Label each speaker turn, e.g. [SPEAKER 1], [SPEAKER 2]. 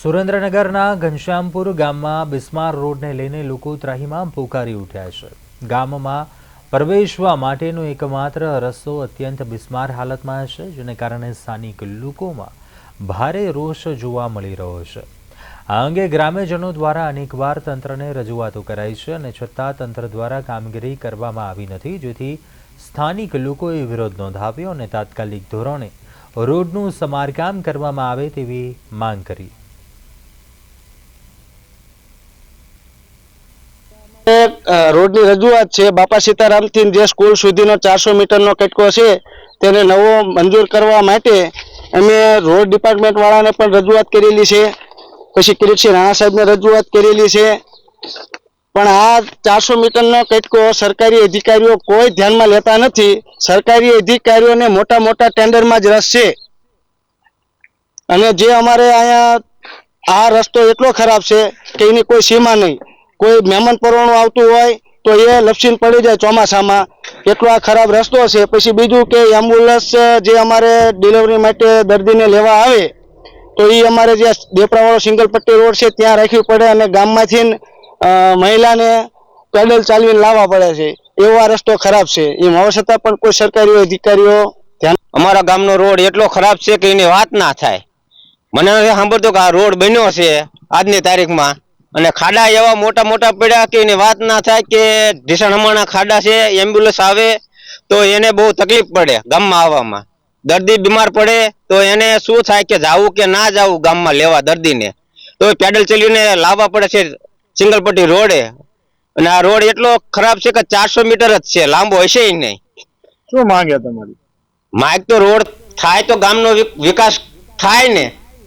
[SPEAKER 1] સુરેન્દ્રનગરના ઘનશ્યામપુર ગામમાં બિસ્માર રોડને લઈને લોકો ત્રાહીમામ પોકારી ઉઠ્યા છે. ગામમાં પ્રવેશવા માટેનો એકમાત્ર રસ્તો અત્યંત બિસ્માર હાલતમાં છે, જેને કારણે સ્થાનિક લોકોમાં ભારે રોષ જોવા મળી રહ્યો છે. આ અંગે ગ્રામ્યજનો દ્વારા અનેકવાર તંત્રને રજૂઆતો કરાઈ છે અને છતાં તંત્ર દ્વારા કામગીરી કરવામાં આવી નથી, જેથી સ્થાનિક લોકોએ વિરોધ નોંધાવ્યો અને તાત્કાલિક ધોરણે રોડનું સમારકામ કરવામાં આવે તેવી માંગ કરી.
[SPEAKER 2] રોડની રજૂઆત છે. બાપા સીતારામથી જે સ્કૂલ સુધીનો ચારસો મીટરનો કટકો છે, તેને નવો મંજૂર કરવા માટે અમે રોડ ડિપાર્ટમેન્ટ વાળાને પણ રજૂઆત કરેલી છે. પછી કિરીટસિંહ રાણા સાહેબને રજૂઆત કરેલી છે. પણ આ ચારસો મીટરનો કટકો સરકારી અધિકારીઓ કોઈ ધ્યાનમાં લેતા નથી. સરકારી અધિકારીઓને મોટા મોટા ટેન્ડરમાં જ રસ છે. અને જે અમારે અહીંયા આ રસ્તો એટલો ખરાબ છે કે એની કોઈ સીમા નહીં. કોઈ મહેમાન પરવાનું આવતું હોય તો એ લપસીને પડી જાય ચોમાસામાં. એટલો આ ખરાબ રસ્તો છે. પછી બીજું કે એમ્બ્યુલન્સ જે અમારે ડિલિવરી માટે દર્દીને લેવા આવે, તો એ અમારે જે દેપરાવાળો સિંગલ પટ્ટી રોડ છે ત્યાં રાખવી પડે અને ગામમાંથી મહિલાને પેડલ ચાલવીને લાવવા પડે છે. એવો આ રસ્તો ખરાબ છે. એમ હોવા છતાં પણ કોઈ સરકારી અધિકારીઓ
[SPEAKER 3] અમારા ગામનો રોડ એટલો ખરાબ છે કે એની વાત ના થાય. મને સાંભળતો કે આ રોડ બન્યો છે આજની તારીખમાં. અને ખાડા એવા મોટા મોટા પડ્યા કે એની વાત ના થાય કે ઢીસણ ખાડા છે એમ્બ્યુલન્સ આવે તો એને બહુ તકલીફ પડે ગામમાં આવવામાં. દર્દી બીમાર પડે તો એને શું થાય કે જાવું કે ના જાવું ગામમાં લેવા દર્દીને. તો પેડલ ચલીને લાવવા પડે છે સિંગલપટ્ટી રોડે. અને આ રોડ એટલો ખરાબ છે કે ચારસો મીટર જ છે લાંબો હશે નહીં.
[SPEAKER 4] શું માંગે તમારી?
[SPEAKER 3] માઇક તો રોડ થાય તો ગામનો વિકાસ થાય ને.